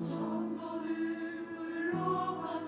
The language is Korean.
찬가를 불러가